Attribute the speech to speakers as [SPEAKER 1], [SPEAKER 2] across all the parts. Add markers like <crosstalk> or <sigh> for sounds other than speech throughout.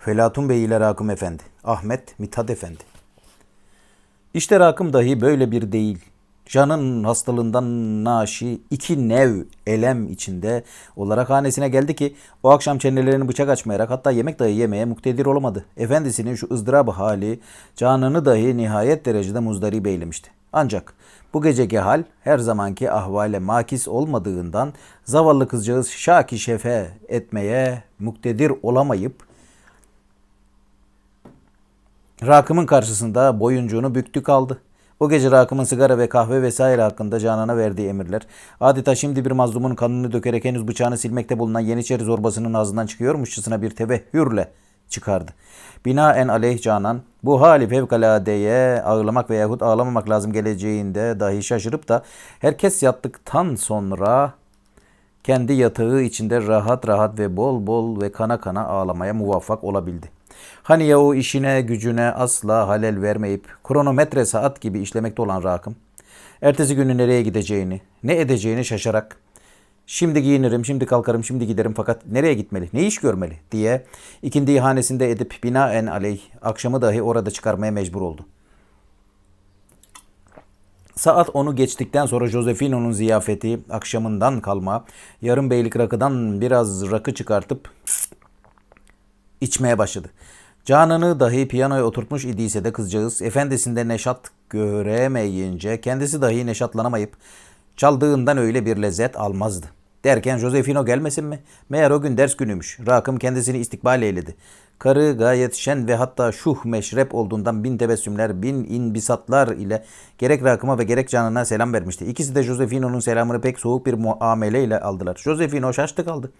[SPEAKER 1] Felatun Bey ile Rakım Efendi. Ahmet Mithat Efendi. İşte Rakım dahi böyle bir değil. Canın hastalığından naşi iki nev elem içinde olarak hanesine geldi ki o akşam çenelerini bıçak açmayarak hatta yemek dahi yemeye muktedir olamadı. Efendisinin şu ızdırabı hali canını dahi nihayet derecede muzdarip eylemişti. Ancak bu geceki hal her zamanki ahvale makis olmadığından zavallı kızcağız şaki şefe etmeye muktedir olamayıp Rakım'ın karşısında boyuncuğunu büktü kaldı. O gece Rakım'ın sigara ve kahve vesaire hakkında Canan'a verdiği emirler, adeta şimdi bir mazlumun kanını dökerek henüz bıçağını silmekte bulunan Yeniçeri zorbasının ağzından çıkıyormuşçasına bir tevehhürle çıkardı. Binaen aleyh Canan, bu hali fevkaladeye ağlamak veyahut ağlamamak lazım geleceğinde dahi şaşırıp da herkes yattıktan sonra kendi yatağı içinde rahat rahat ve bol bol ve kana kana ağlamaya muvaffak olabildi. Hani ya o işine gücüne asla halel vermeyip kronometre saat gibi işlemekte olan Rakım, ertesi günü nereye gideceğini, ne edeceğini şaşarak şimdi giyinirim, şimdi kalkarım, şimdi giderim fakat nereye gitmeli, ne iş görmeli diye ikindi hanesinde edip binaen aleyh akşamı dahi orada çıkarmaya mecbur oldu. Saat 10'u geçtikten sonra Josefino'nun ziyafeti akşamından kalma yarım beylik rakıdan biraz rakı çıkartıp içmeye başladı. Canan'ı dahi piyanoya oturtmuş idiyse de kızcağız efendisinde neşat göremeyince kendisi dahi neşatlanamayıp çaldığından öyle bir lezzet almazdı. Derken Josefino gelmesin mi? Meğer o gün ders günüymüş. Rakım kendisini istikbal eyledi. Karı gayet şen ve hatta şuh meşrep olduğundan bin tebessümler, bin inbisatlar ile gerek Rakım'a ve gerek Canan'a selam vermişti. İkisi de Josefino'nun selamını pek soğuk bir muameleyle aldılar. Josefino şaştı kaldı.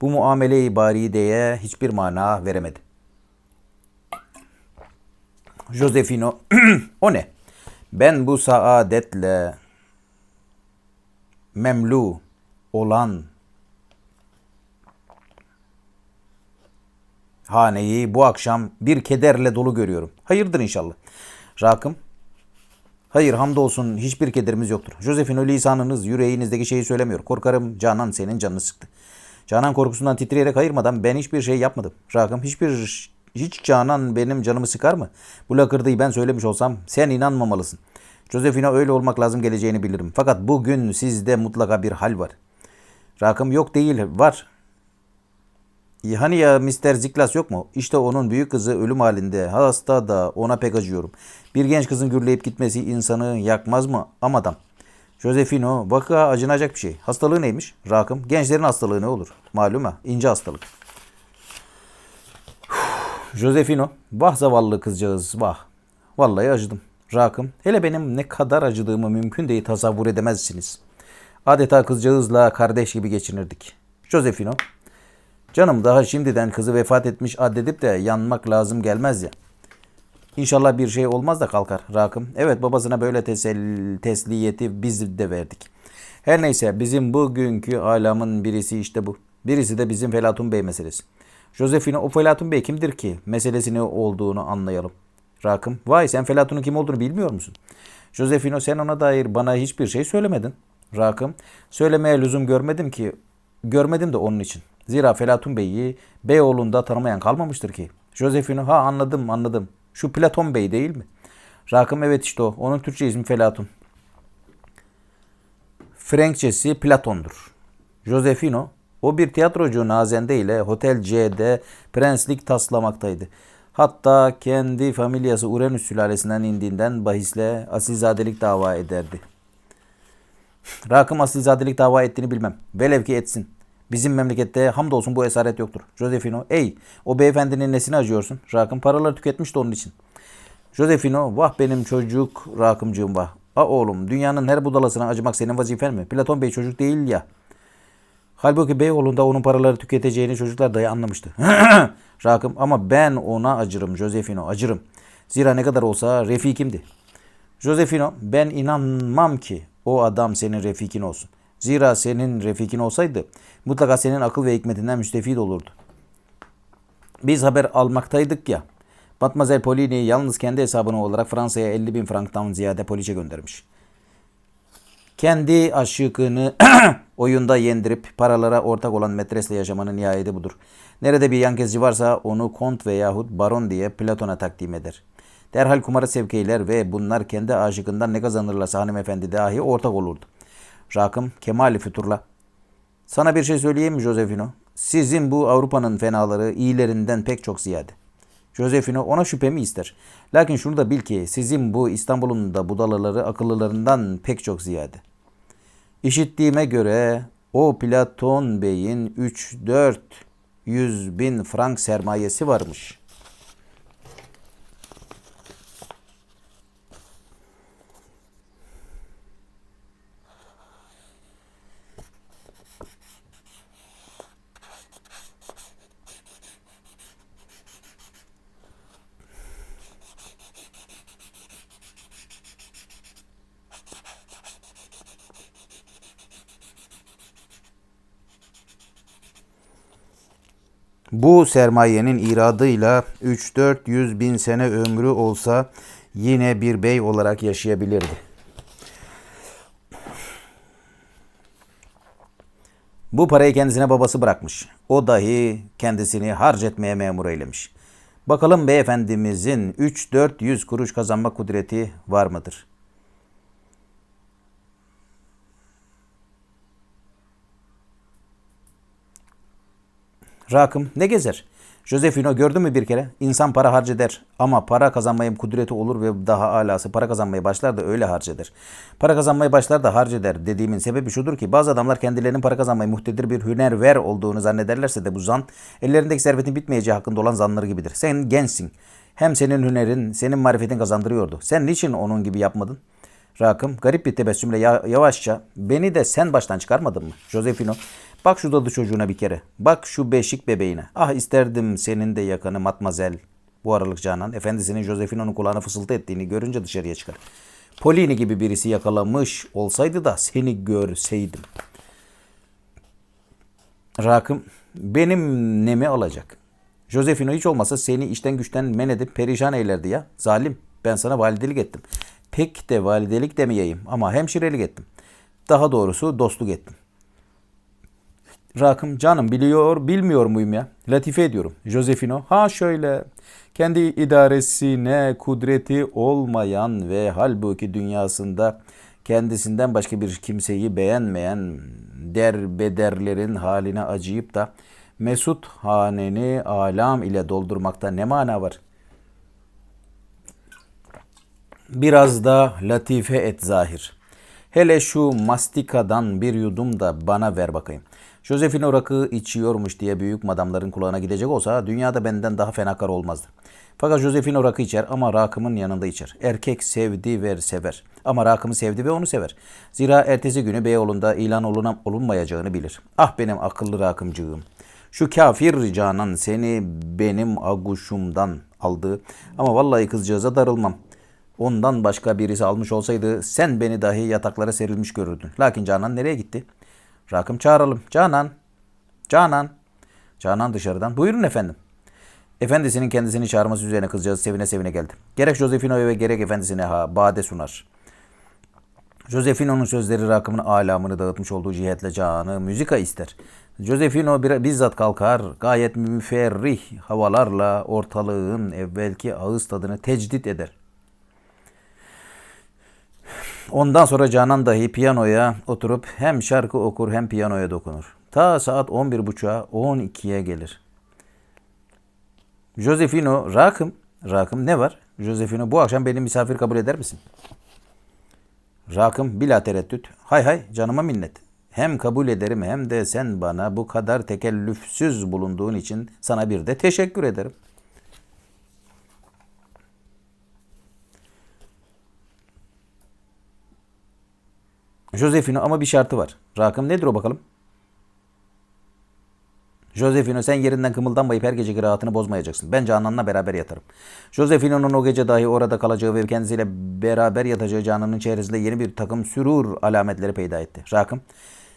[SPEAKER 1] Bu muamele-i barideye hiçbir mana veremedi. Josefino, <clears throat> o ne? Ben bu saadetle memlu olan haneyi bu akşam bir kederle dolu görüyorum. Hayırdır inşallah. Rakım, hayır hamdolsun hiçbir kederimiz yoktur. Josefino lisanınız yüreğinizdeki şeyi söylemiyor. Korkarım Canan senin canını sıktı. Canan korkusundan titreyerek hayırmadan ben hiçbir şey yapmadım. Rakım hiçbir hiç Canan benim canımı sıkar mı? Bu lakırdıyı ben söylemiş olsam sen inanmamalısın. Josefina öyle olmak lazım geleceğini bilirim. Fakat bugün sizde mutlaka bir hal var. Rakım yok değil var. Hani ya Mr. Ziklas yok mu? İşte onun büyük kızı ölüm halinde. Hasta da ona pek acıyorum. Bir genç kızın gürleyip gitmesi insanı yakmaz mı? Amadam. Josefino vaka acınacak bir şey. Hastalığı neymiş? Rakım. Gençlerin hastalığı ne olur? Malum ha. ince hastalık. <sighs> Josefino. Vah zavallı kızcağız vah. Vallahi acıdım. Rakım. Hele benim ne kadar acıdığımı mümkün değil tasavvur edemezsiniz. Adeta kızcağızla kardeş gibi geçinirdik. Josefino. Canım daha şimdiden kızı vefat etmiş addedip de yanmak lazım gelmez ya. İnşallah bir şey olmaz da kalkar Rakım. Evet babasına böyle tesel, tesliyeti biz de verdik. Her neyse bizim bugünkü alamın birisi işte bu. Birisi de bizim Felatun Bey meselesi. Josefino o Felatun Bey kimdir ki meselesini olduğunu anlayalım. Rakım vay sen Felatun'un kim olduğunu bilmiyor musun? Josefino sen ona dair bana hiçbir şey söylemedin. Rakım söylemeye lüzum görmedim ki görmedim de onun için. Zira Felatun Bey'i Beyoğlu'nda tanımayan kalmamıştır ki. Josefino ha anladım anladım. Şu Platon Bey değil mi? Rakım evet işte o. Onun Türkçe ismi Felatun. Frenkçesi Platon'dur. Josefino o bir tiyatrocu Nazende ile Hotel C'de prenslik taslamaktaydı. Hatta kendi familyası Uranüs sülalesinden indiğinden bahisle asilzadelik dava ederdi. Rakım asilzadelik dava ettiğini bilmem. Velev ki etsin. Bizim memlekette hamdolsun bu esaret yoktur. Josefino, ey o beyefendinin nesine acıyorsun? Rakım paraları tüketmişti onun için. Josefino, vah benim çocuk Rakımcığım vah. A oğlum dünyanın her budalasına acımak senin vazifen mi? Platon Bey çocuk değil ya. Halbuki Beyoğlu'nda onun paraları tüketeceğini çocuklar dahi anlamıştı. <clears throat> Rakım ama ben ona acırım Josefino acırım. Zira ne kadar olsa refikimdi. Josefino ben inanmam ki o adam senin refikin olsun. Zira senin refikin olsaydı mutlaka senin akıl ve hikmetinden müstefid olurdu. Biz haber almaktaydık ya. Matmazel Polini yalnız kendi hesabına olarak Fransa'ya 50 bin franktan ziyade poliçe göndermiş. Kendi aşıkını <clears throat> oyunda yendirip paralara ortak olan metresle yaşamanın nihayeti budur. Nerede bir yan gezici varsa onu kont veyahut baron diye Platon'a takdim eder. Derhal kumara sevk eyler ve bunlar kendi aşıkından ne kazanırlarsa hanımefendi dahi ortak olurdu. Rakım kemali füturla. Sana bir şey söyleyeyim mi Josefino? Sizin bu Avrupa'nın fenaları iyilerinden pek çok ziyade. Josefino ona şüphemi ister. Lakin şunu da bil ki sizin bu İstanbul'un da budalaları akıllılarından pek çok ziyade. İşittiğime göre o Platon Bey'in 3-4 yüz bin frank sermayesi varmış. Bu sermayenin iradıyla 3-400 bin sene ömrü olsa yine bir bey olarak yaşayabilirdi. Bu parayı kendisine babası bırakmış. O dahi kendisini harc etmeye memur eylemiş. Bakalım beyefendimizin 3-400 kuruş kazanma kudreti var mıdır? Rakım ne gezer? Josefino gördün mü bir kere? İnsan para harceder ama para kazanmaya kudreti olur ve daha alası para kazanmaya başlar da öyle harceder. Para kazanmaya başlar da harceder dediğimin sebebi şudur ki bazı adamlar kendilerinin para kazanmaya muhtedir bir hünerver olduğunu zannederlerse de bu zan ellerindeki servetin bitmeyeceği hakkında olan zanları gibidir. Sen gençsin. Hem senin hünerin, senin marifetin kazandırıyordu. Sen niçin onun gibi yapmadın? Rakım garip bir tebessümle ya- yavaşça beni de sen baştan çıkarmadın mı? Josefino bak şu dadı çocuğuna bir kere. Bak şu beşik bebeğine. Ah isterdim senin de yakanı matmazel. Bu aralık Canan efendisinin Josefino'nun kulağına fısıltı ettiğini görünce dışarıya çıkar. Polini gibi birisi yakalamış olsaydı da seni görseydim. Rakım benim nemi alacak. Josefino hiç olmasa seni işten güçten men edip perişan eylerdi ya. Zalim ben sana validelik ettim. Pek de validelik demeyeyim ama hemşirelik ettim. Daha doğrusu dostluk ettim. Rakım canım biliyor bilmiyor muyum ya? Latife ediyorum. Josefino ha şöyle kendi idaresine kudreti olmayan ve halbuki dünyasında kendisinden başka bir kimseyi beğenmeyen derbederlerin haline acıyıp da mesut haneni alam ile doldurmakta ne mana var? Biraz da latife et zahir. Hele şu mastikadan bir yudum da bana ver bakayım. Josefino rakı içiyormuş diye büyük madamların kulağına gidecek olsa dünyada benden daha fenakar olmazdı. Fakat Josefino rakı içer ama rakımın yanında içer. Erkek sevdi ver sever. Ama rakımı sevdi ve onu sever. Zira ertesi günü Beyoğlu'nda ilan oluna, olunmayacağını bilir. Ah benim akıllı rakımcığım. Şu kafir canan seni benim aguşumdan aldı. Ama vallahi kızcağıza darılmam. Ondan başka birisi almış olsaydı sen beni dahi yataklara serilmiş görürdün. Lakin Canan nereye gitti? Rakım çağıralım. Canan. Canan. Canan dışarıdan. Buyurun efendim. Efendisinin kendisini çağırması üzerine kızcağız sevine sevine geldi. Gerek Josefino'ya ve gerek efendisine ha bade sunar. Josefino'nun sözleri rakımın alamını dağıtmış olduğu cihetle canı müzika ister. Josefino bir, bizzat kalkar, gayet müferrih havalarla ortalığın evvelki ağız tadını tecdit eder. Ondan sonra Canan dahi piyanoya oturup hem şarkı okur hem piyanoya dokunur. Ta saat 11.30'a 12'ye gelir. Josefino, Rakım, Rakım ne var? Josefino bu akşam beni misafir kabul eder misin? Rakım bila tereddüt. Hay hay canıma minnet. Hem kabul ederim hem de sen bana bu kadar tekellüfsüz bulunduğun için sana bir de teşekkür ederim. Josefino ama bir şartı var. Rakım nedir o bakalım? Josefino sen yerinden kımıldanmayıp her geceki rahatını bozmayacaksın. Ben Canan'la beraber yatarım. Josefino'nun o gece dahi orada kalacağı ve kendisiyle beraber yatacağı Canan'ın çehresinde yeni bir takım sürur alametleri peyda etti. Rakım,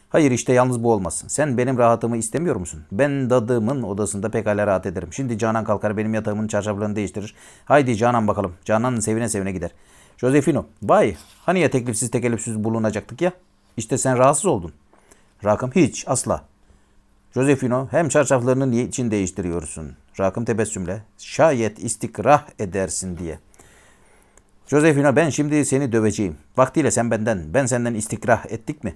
[SPEAKER 1] hayır işte yalnız bu olmaz. Sen benim rahatımı istemiyor musun? Ben dadımın odasında pekala rahat ederim. Şimdi Canan kalkar benim yatağımın çarşaflarını değiştirir. Haydi Canan bakalım. Canan sevine sevine gider. Josefino, bay hani ya teklifsiz tekellüfsüz bulunacaktık ya? İşte sen rahatsız oldun. Rakım hiç asla. Josefino hem çarşaflarını niye için değiştiriyorsun? Rakım tebessümle şayet istikrah edersin diye. Josefino ben şimdi seni döveceğim. Vaktiyle sen benden, ben senden istikrah ettik mi?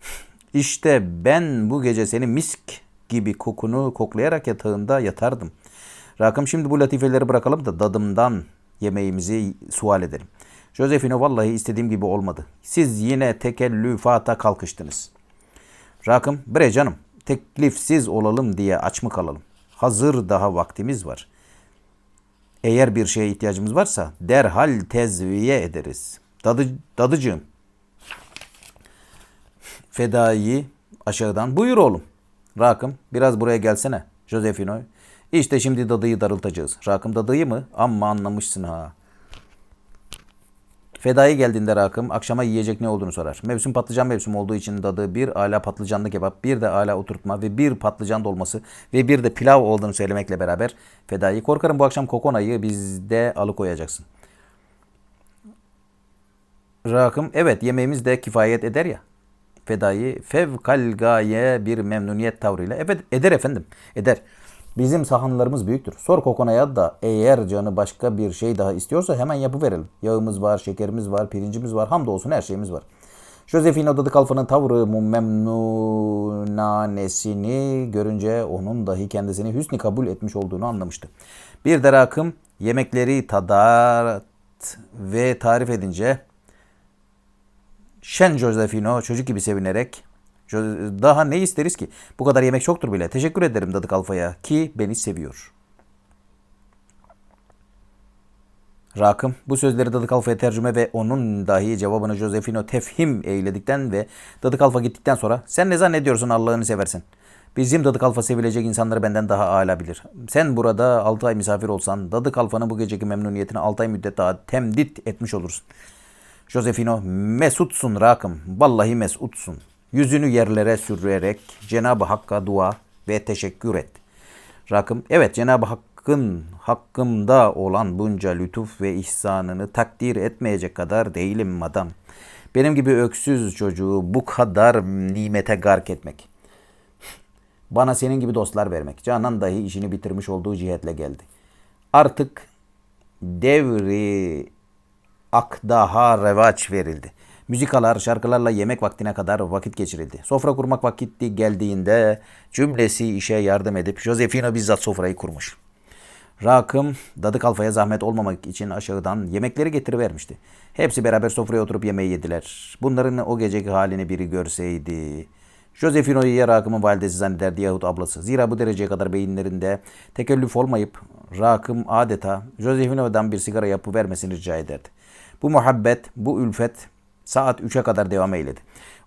[SPEAKER 1] <laughs> İşte ben bu gece seni misk gibi kokunu koklayarak yatağında yatardım. Rakım şimdi bu latifeleri bırakalım da dadımdan yemeğimizi sual edelim. Josefino vallahi istediğim gibi olmadı. Siz yine tekellüfata kalkıştınız. Rakım, bre canım, teklifsiz olalım diye aç mı kalalım? Hazır daha vaktimiz var. Eğer bir şeye ihtiyacımız varsa derhal tezviye ederiz. Dadı, dadıcığım, Fedai'yi aşağıdan buyur oğlum. Rakım biraz buraya gelsene. Josefino. İşte şimdi dadıyı darıltacağız. Rakım dadıyı mı? Amma anlamışsın ha. Fedai geldiğinde Rakım akşama yiyecek ne olduğunu sorar. Mevsim patlıcan mevsim olduğu için dadı bir ala patlıcanlı kebap, bir de ala oturtma ve bir patlıcan dolması ve bir de pilav olduğunu söylemekle beraber Fedai korkarım bu akşam kokonayı bizde alıkoyacaksın. Rakım evet yemeğimiz de kifayet eder ya. Fedai fevkalgaye bir memnuniyet tavrıyla evet eder efendim eder. Bizim sahanlarımız büyüktür. Sor Kokona'ya da eğer canı başka bir şey daha istiyorsa hemen yapıverelim. Yağımız var, şekerimiz var, pirincimiz var. Hamdolsun her şeyimiz var. Josefino Dadı Kalfa'nın tavrı memnunanesini görünce onun dahi kendisini hüsnü kabul etmiş olduğunu anlamıştı. Bir de rakım yemekleri tadat ve tarif edince Şen Josefino çocuk gibi sevinerek "Jo- daha ne isteriz ki? Bu kadar yemek çoktur bile. Teşekkür ederim Dadı Kalfa'ya ki beni seviyor. Rakım bu sözleri Dadı Kalfa'ya tercüme ve onun dahi cevabını Josefino tefhim eyledikten ve Dadı Kalfa gittikten sonra sen ne zannediyorsun Allah'ını seversen? Bizim Dadı Kalfa sevilecek insanları benden daha âlâ bilir. Sen burada 6 ay misafir olsan Dadı Kalfa'nın bu geceki memnuniyetini 6 ay müddet daha temdit etmiş olursun. Josefino mesutsun Rakım. Vallahi mesutsun. Yüzünü yerlere sürerek Cenab-ı Hakk'a dua ve teşekkür et. Rakım evet Cenab-ı Hakk'ın hakkımda olan bunca lütuf ve ihsanını takdir etmeyecek kadar değilim madam. Benim gibi öksüz çocuğu bu kadar nimete gark etmek. <laughs> Bana senin gibi dostlar vermek. Canan dahi işini bitirmiş olduğu cihetle geldi. Artık devri akdaha revaç verildi. Müzikalar, şarkılarla yemek vaktine kadar vakit geçirildi. Sofra kurmak vakti geldiğinde cümlesi işe yardım edip Josefino bizzat sofrayı kurmuş. Rakım, Dadı Kalfa'ya zahmet olmamak için aşağıdan yemekleri getirivermişti. Hepsi beraber sofraya oturup yemeği yediler. Bunların o geceki halini biri görseydi... Josefino'yu ya Rakım'ın validesi zannederdi yahut ablası. Zira bu dereceye kadar beyinlerinde tekellüf olmayıp Rakım adeta Josefino'dan bir sigara yapı vermesini rica ederdi. Bu muhabbet, bu ülfet saat 3'e kadar devam eyledi.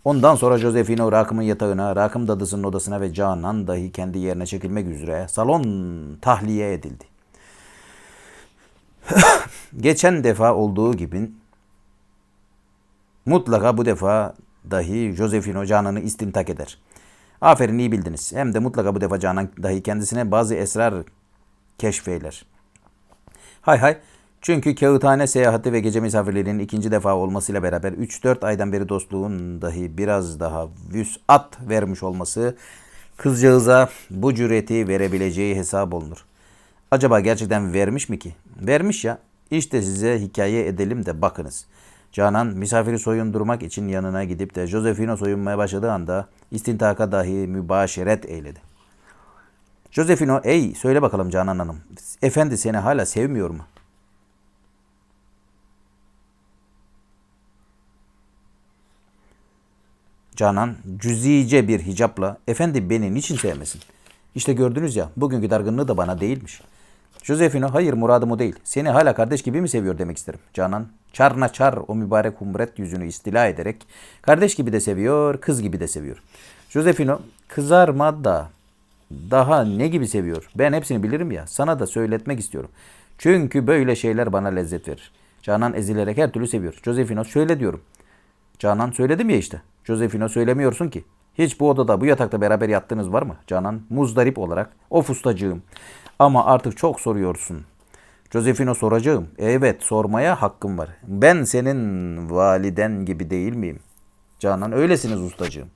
[SPEAKER 1] Ondan sonra Josefino Rakım'ın yatağına, Rakım dadısının odasına ve Canan dahi kendi yerine çekilmek üzere salon tahliye edildi. <coughs> Geçen defa olduğu gibi mutlaka bu defa dahi Josefino Canan'ı istimtak eder. Aferin iyi bildiniz. Hem de mutlaka bu defa Canan dahi kendisine bazı esrar keşfeyler. Hay hay. Çünkü kağıthane seyahati ve gece misafirlerinin ikinci defa olmasıyla beraber 3-4 aydan beri dostluğun dahi biraz daha vüsat vermiş olması kızcağıza bu cüreti verebileceği hesap olunur. Acaba gerçekten vermiş mi ki? Vermiş ya. İşte size hikaye edelim de bakınız. Canan misafiri soyundurmak için yanına gidip de Josefino soyunmaya başladığı anda istintaka dahi mübaşeret eyledi. Josefino ey söyle bakalım Canan Hanım. Efendi seni hala sevmiyor mu? Canan cüzice bir hicapla efendi beni niçin sevmesin? İşte gördünüz ya bugünkü dargınlığı da bana değilmiş. Josefino hayır muradım o değil. Seni hala kardeş gibi mi seviyor demek isterim. Canan çarna çar o mübarek humret yüzünü istila ederek kardeş gibi de seviyor, kız gibi de seviyor. Josefino kızarma da daha ne gibi seviyor? Ben hepsini bilirim ya. Sana da söyletmek istiyorum. Çünkü böyle şeyler bana lezzet verir. Canan ezilerek her türlü seviyor. Josefino söyle diyorum. Canan söyledim ya işte. Josefino söylemiyorsun ki. Hiç bu odada bu yatakta beraber yattığınız var mı? Canan muzdarip olarak. Of ustacığım. Ama artık çok soruyorsun. Josefino soracağım. Evet sormaya hakkım var. Ben senin validen gibi değil miyim? Canan öylesiniz ustacığım.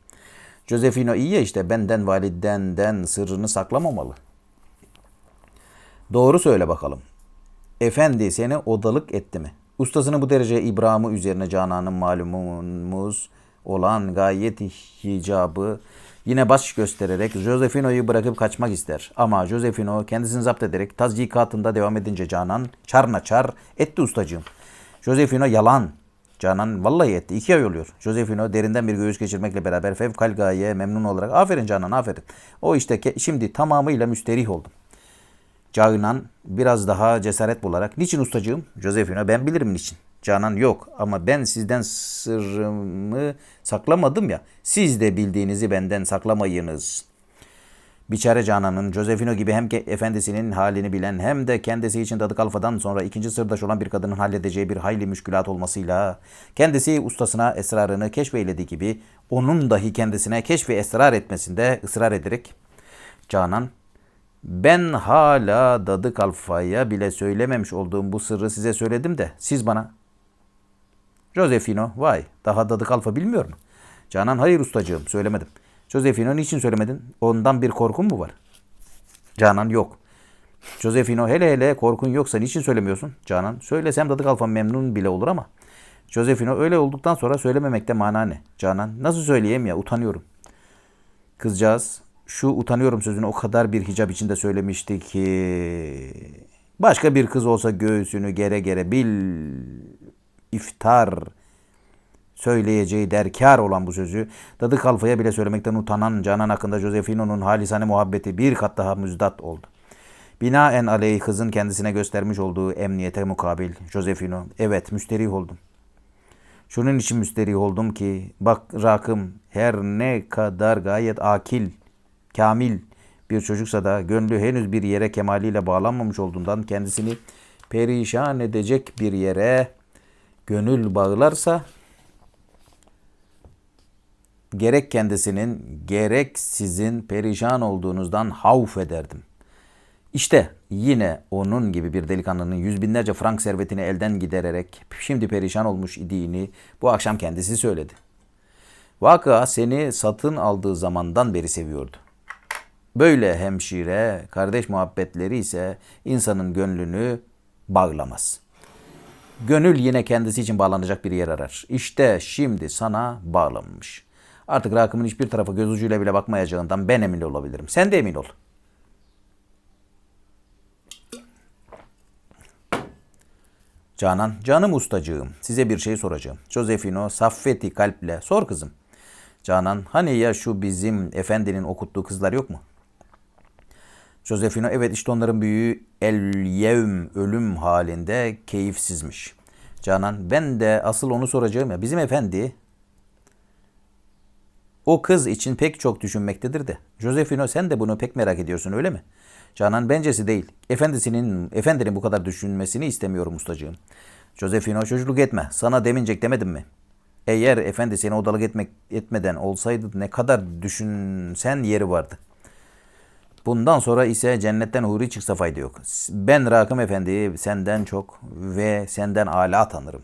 [SPEAKER 1] Josefino iyi ya işte benden validenden sırrını saklamamalı. Doğru söyle bakalım. Efendi seni odalık etti mi? Ustasını bu derece İbrahim'i üzerine Canan'ın malumumuz olan gayet hicabı yine baş göstererek Josefino'yu bırakıp kaçmak ister. Ama Josefino kendisini zapt ederek tazyikatında devam edince Canan çar etti ustacığım. Josefino yalan. Canan vallahi etti. İki ay oluyor. Josefino derinden bir göğüs geçirmekle beraber fevkalgaye memnun olarak aferin Canan aferin. O işte şimdi tamamıyla müsterih oldum. Canan biraz daha cesaret bularak niçin ustacığım? Josefino ben bilirim niçin. Canan yok ama ben sizden sırrımı saklamadım ya. Siz de bildiğinizi benden saklamayınız. Biçare Canan'ın Josefino gibi hem ki efendisinin halini bilen hem de kendisi için Dadı Kalfa'dan sonra ikinci sırdaş olan bir kadının halledeceği bir hayli müşkülat olmasıyla kendisi ustasına esrarını keşfeylediği gibi onun dahi kendisine keşfi esrar etmesinde ısrar ederek Canan ben hala Dadı Kalfa'ya bile söylememiş olduğum bu sırrı size söyledim de siz bana Josefino vay daha Dadı Kalfa bilmiyor mu? Canan hayır ustacığım söylemedim. Josefino niçin söylemedin? Ondan bir korkun mu var? Canan yok. Josefino hele hele korkun yoksa niçin söylemiyorsun? Canan söylesem Dadı Kalfa memnun bile olur ama. Josefino öyle olduktan sonra söylememekte mana ne? Canan nasıl söyleyeyim ya utanıyorum. Kızcağız şu utanıyorum sözünü o kadar bir hicap içinde söylemişti ki başka bir kız olsa göğsünü gere gere bil iftar söyleyeceği derkar olan bu sözü Dadı Kalfa'ya bile söylemekten utanan Canan hakkında Josefino'nun halisane muhabbeti bir kat daha müzdat oldu. Binaen aleyh kızın kendisine göstermiş olduğu emniyete mukabil Josefino evet müsterih oldum. Şunun için müsterih oldum ki bak rakım her ne kadar gayet akil, kamil bir çocuksa da gönlü henüz bir yere kemaliyle bağlanmamış olduğundan kendisini perişan edecek bir yere gönül bağlarsa gerek kendisinin gerek sizin perişan olduğunuzdan havf ederdim. İşte yine onun gibi bir delikanlının yüz binlerce frank servetini elden gidererek şimdi perişan olmuş idiğini bu akşam kendisi söyledi. Vaka seni satın aldığı zamandan beri seviyordu. Böyle hemşire, kardeş muhabbetleri ise insanın gönlünü bağlamaz. Gönül yine kendisi için bağlanacak bir yer arar. İşte şimdi sana bağlanmış. Artık Rakım'ın hiçbir tarafa göz ucuyla bile bakmayacağından ben emin olabilirim. Sen de emin ol. Canan, canım ustacığım, size bir şey soracağım. Josefino, saffeti kalple, sor kızım. Canan, hani ya şu bizim efendinin okuttuğu kızlar yok mu? Josefino, evet işte onların büyüğü el yevm, ölüm halinde keyifsizmiş. Canan, ben de asıl onu soracağım ya, bizim efendi o kız için pek çok düşünmektedir de. Josefino sen de bunu pek merak ediyorsun öyle mi? Canan bencesi değil. Efendisinin, efendinin bu kadar düşünmesini istemiyorum ustacığım. Josefino çocukluk etme. Sana demincek demedim mi? Eğer efendi seni odalık etmek etmeden olsaydı ne kadar düşünsen yeri vardı. Bundan sonra ise cennetten huri çıksa fayda yok. Ben Rakım Efendi senden çok ve senden ala tanırım.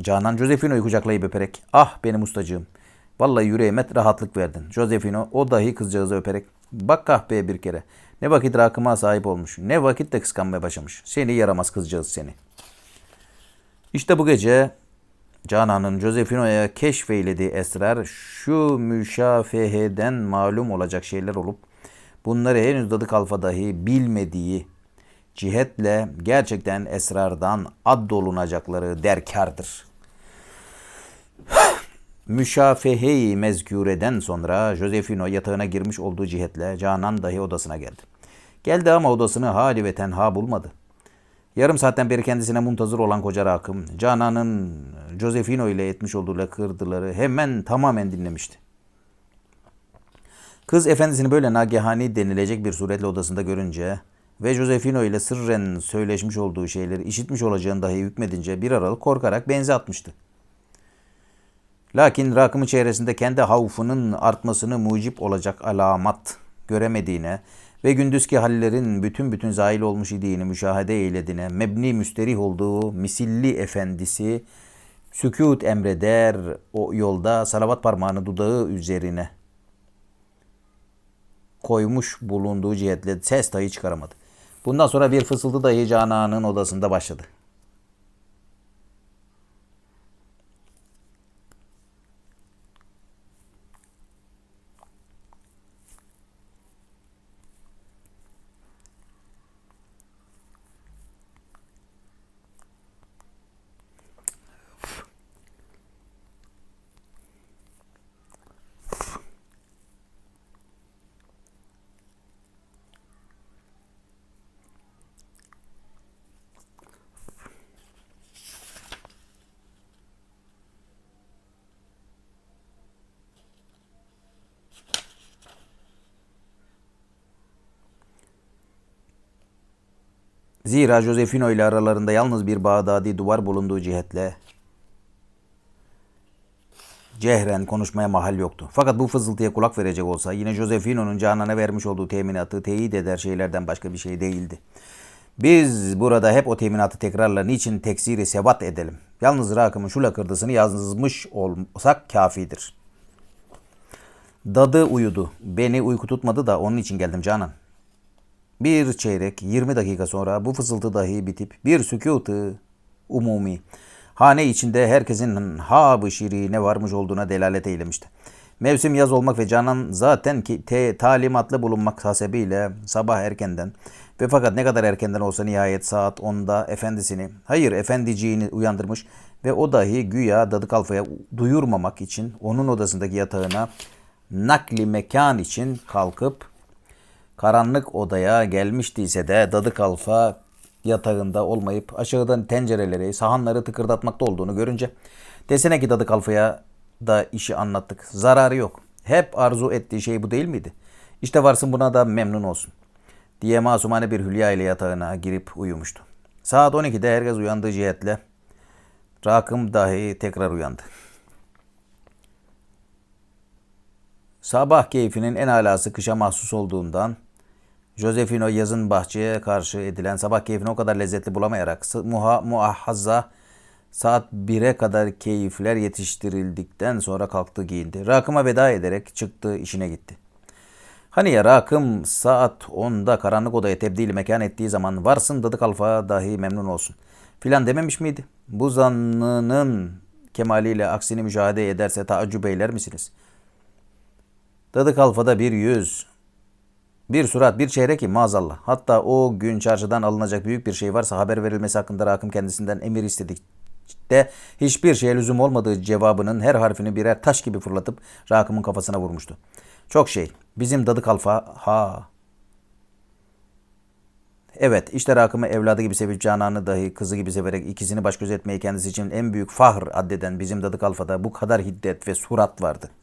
[SPEAKER 1] Canan Josefino'yu kucaklayıp öperek ah benim ustacığım Vallahi yüreğime rahatlık verdin. Josefino o dahi kızcağızı öperek bak kahpeye bir kere. Ne vakit rakıma sahip olmuş. Ne vakit de kıskanmaya başlamış. Seni yaramaz kızcağız seni. İşte bu gece Canan'ın Josefino'ya keşfeylediği esrar şu müşafeheden malum olacak şeyler olup bunları henüz dadı kalfa dahi bilmediği cihetle gerçekten esrardan addolunacakları derkardır. <sighs> Müşafehe-i mezküreden sonra Josefino yatağına girmiş olduğu cihetle Canan dahi odasına geldi. Geldi ama odasını hali ve tenha bulmadı. Yarım saatten beri kendisine muntazır olan koca rakım, Canan'ın Josefino ile etmiş olduğu lakırdıları hemen tamamen dinlemişti. Kız efendisini böyle nagehani denilecek bir suretle odasında görünce ve Josefino ile sırren söyleşmiş olduğu şeyleri işitmiş olacağını dahi hükmedince bir aralık korkarak benzi atmıştı. Lakin rakımı çevresinde kendi havfının artmasını mucip olacak alamat göremediğine ve gündüzki hallerin bütün bütün zahil olmuş idiğini müşahede eyledine, mebni müsterih olduğu misilli efendisi, sükut emreder o yolda salavat parmağını dudağı üzerine koymuş bulunduğu cihetle ses dahi çıkaramadı. Bundan sonra bir fısıltı dahi Canan'ın odasında başladı. Zira Josefino ile aralarında yalnız bir Bağdadi duvar bulunduğu cihetle cehren konuşmaya mahal yoktu. Fakat bu fızıltıya kulak verecek olsa yine Josefino'nun Canan'a vermiş olduğu teminatı teyit eder şeylerden başka bir şey değildi. Biz burada hep o teminatı tekrarla niçin teksiri sebat edelim? Yalnız rakımın şu lakırdısını yazmış olsak kafidir. Dadı uyudu. Beni uyku tutmadı da onun için geldim Canan. Bir çeyrek 20 dakika sonra bu fısıltı dahi bitip bir sükutu umumi hane içinde herkesin ha şirine varmış olduğuna delalet eylemişti. Mevsim yaz olmak ve Canan zaten ki te, talimatlı bulunmak hasebiyle sabah erkenden ve fakat ne kadar erkenden olsa nihayet saat 10'da efendisini, hayır efendiciğini uyandırmış ve o dahi güya dadı kalfaya duyurmamak için onun odasındaki yatağına nakli mekan için kalkıp karanlık odaya gelmiştiyse de dadı kalfa yatağında olmayıp aşağıdan tencereleri, sahanları tıkırdatmakta olduğunu görünce desene ki dadı kalfaya da işi anlattık. Zararı yok. Hep arzu ettiği şey bu değil miydi? İşte varsın buna da memnun olsun. Diye masumane bir hülya ile yatağına girip uyumuştu. Saat 12'de herkes uyandığı cihetle Rakım dahi tekrar uyandı. Sabah keyfinin en alası kışa mahsus olduğundan Josefino yazın bahçeye karşı edilen sabah keyfini o kadar lezzetli bulamayarak muha, muahhaza saat 1'e kadar keyifler yetiştirildikten sonra kalktı giyindi. Rakım'a veda ederek çıktı işine gitti. Hani ya Rakım saat 10'da karanlık odaya tebdil mekan ettiği zaman varsın dadı kalfa dahi memnun olsun. Filan dememiş miydi? Bu zannının kemaliyle aksini müşahede ederse taaccüp eyler misiniz? Dadı kalfada bir yüz, bir surat, bir çehre ki maazallah. Hatta o gün çarşıdan alınacak büyük bir şey varsa haber verilmesi hakkında Rakım kendisinden emir istedik de hiçbir şeye lüzum olmadığı cevabının her harfini birer taş gibi fırlatıp Rakım'ın kafasına vurmuştu. Çok şey. Bizim dadı kalfa ha. Evet işte Rakım'ı evladı gibi sevip Canan'ı dahi kızı gibi severek ikisini baş göz etmeyi kendisi için en büyük fahr addeden bizim dadı kalfada bu kadar hiddet ve surat vardı.''